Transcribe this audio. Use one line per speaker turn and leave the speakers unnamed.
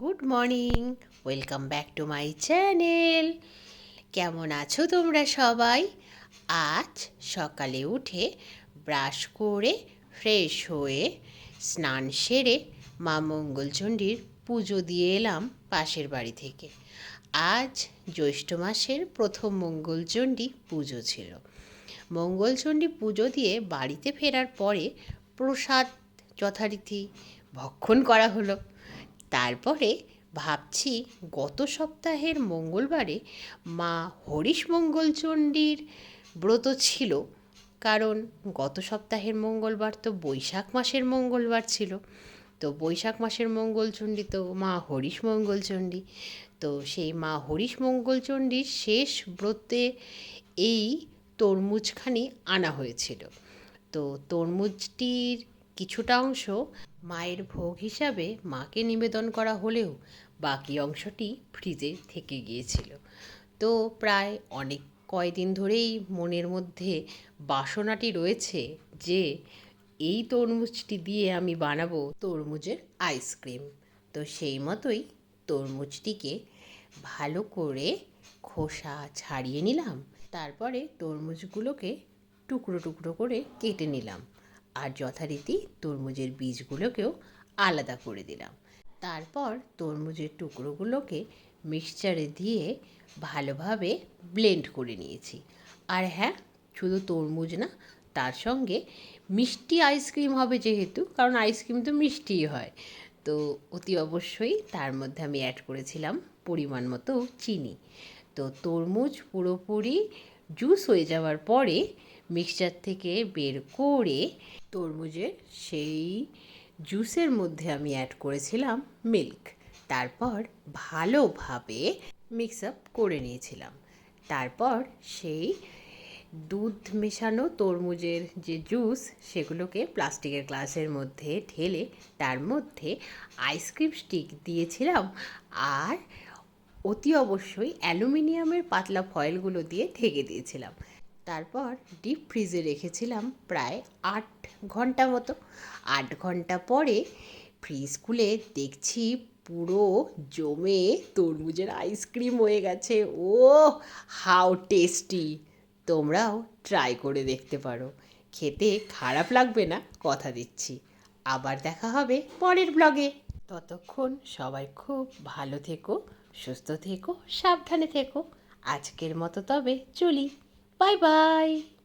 Good morning, welcome back to my channel. কেমন আছো তোমরা সবাই? আজ সকালে উঠে ব্রাশ করে, ফ্রেশ হয়ে, স্নান সেরে মা মঙ্গলচণ্ডীর পুজো দিয়ে এলাম পাশের বাড়ি থেকে। আজ জ্যৈষ্ঠ মাসের প্রথম মঙ্গলচণ্ডী পুজো ছিল। মঙ্গলচণ্ডী পুজো দিয়ে বাড়িতে ফেরার পরে প্রসাদ যথারীতি ভক্ষণ করা হলো। তারপরে ভাবছি গত সপ্তাহের মঙ্গলবারে মা হরিশ মঙ্গলচণ্ডীর ব্রত ছিল। কারণ গত সপ্তাহের মঙ্গলবার তো বৈশাখ মাসের মঙ্গলবার ছিল। তো বৈশাখ মাসের মঙ্গলচণ্ডী তো মা হরিশ মঙ্গলচণ্ডী। তো সেই মা হরিশ মঙ্গলচণ্ডীর শেষ ব্রতে এই তরমুজখানি আনা হয়েছিল। তো তরমুজটির কিছুটা অংশ মায়ের ভোগ হিসাবে মাকে নিবেদন করা হলেও বাকি অংশটি ফ্রিজে থেকে গিয়েছিল। তো প্রায় অনেক কয়দিন ধরেই মনের মধ্যে বাসনাটি রয়েছে যে এই তরমুজটি দিয়ে আমি বানাবো তরমুজের আইসক্রিম। তো সেই মতোই তরমুজটিকে ভালো করে খোসা ছাড়িয়ে নিলাম, তারপরে তরমুজগুলোকে টুকরো টুকরো করে কেটে নিলাম। আর যথারীতি তরমুজের বীজগুলোকেও আলাদা করে দিলাম। তারপর তরমুজের টুকরোগুলোকে মিক্সচারে দিয়ে ভালোভাবে ব্লেন্ড করে নিয়েছি। আর হ্যাঁ শুধু তরমুজ না, তার সঙ্গে মিষ্টি আইসক্রিম হবে যেহেতু, কারণ আইসক্রিম তো মিষ্টিই হয়। তো অতি অবশ্যই তার মধ্যে আমি অ্যাড করেছিলাম পরিমাণ মতো চিনি। তো তরমুজ পুরোপুরি জুস হয়ে যাওয়ার পরে মিক্সচার থেকে বের করে তরমুজের সেই জুসের মধ্যে আমি অ্যাড করেছিলাম মিল্ক তারপর ভালোভাবে মিক্স আপ করে নিয়েছিলাম। তারপর সেই দুধ মেশানো তরমুজের যে জুস সেগুলোকে প্লাস্টিকের গ্লাসের মধ্যে ঢেলে তার মধ্যে আইসক্রিম স্টিক দিয়েছিলাম আর অতি অবশ্যই অ্যালুমিনিয়ামের পাতলা ফয়েলগুলো দিয়ে ঢেকে দিয়েছিলাম। তারপর ডিপ ফ্রিজে রেখেছিলাম প্রায় আট ঘণ্টা মতো। আট ঘণ্টা পরে ফ্রিজ খুলে দেখছি পুরো জমে তরমুজের আইসক্রিম হয়ে গেছে। ও হাউ টেস্টি তোমরাও ট্রাই করে দেখতে পারো। খেতে খারাপ লাগবে না, কথা দিচ্ছি। আবার দেখা হবে পরের ব্লগে ততক্ষণ সবাই খুব ভালো থেকো, সুস্থ থেকো, সাবধানে থেকো। আজকের মতো তবে চলি। Bye bye.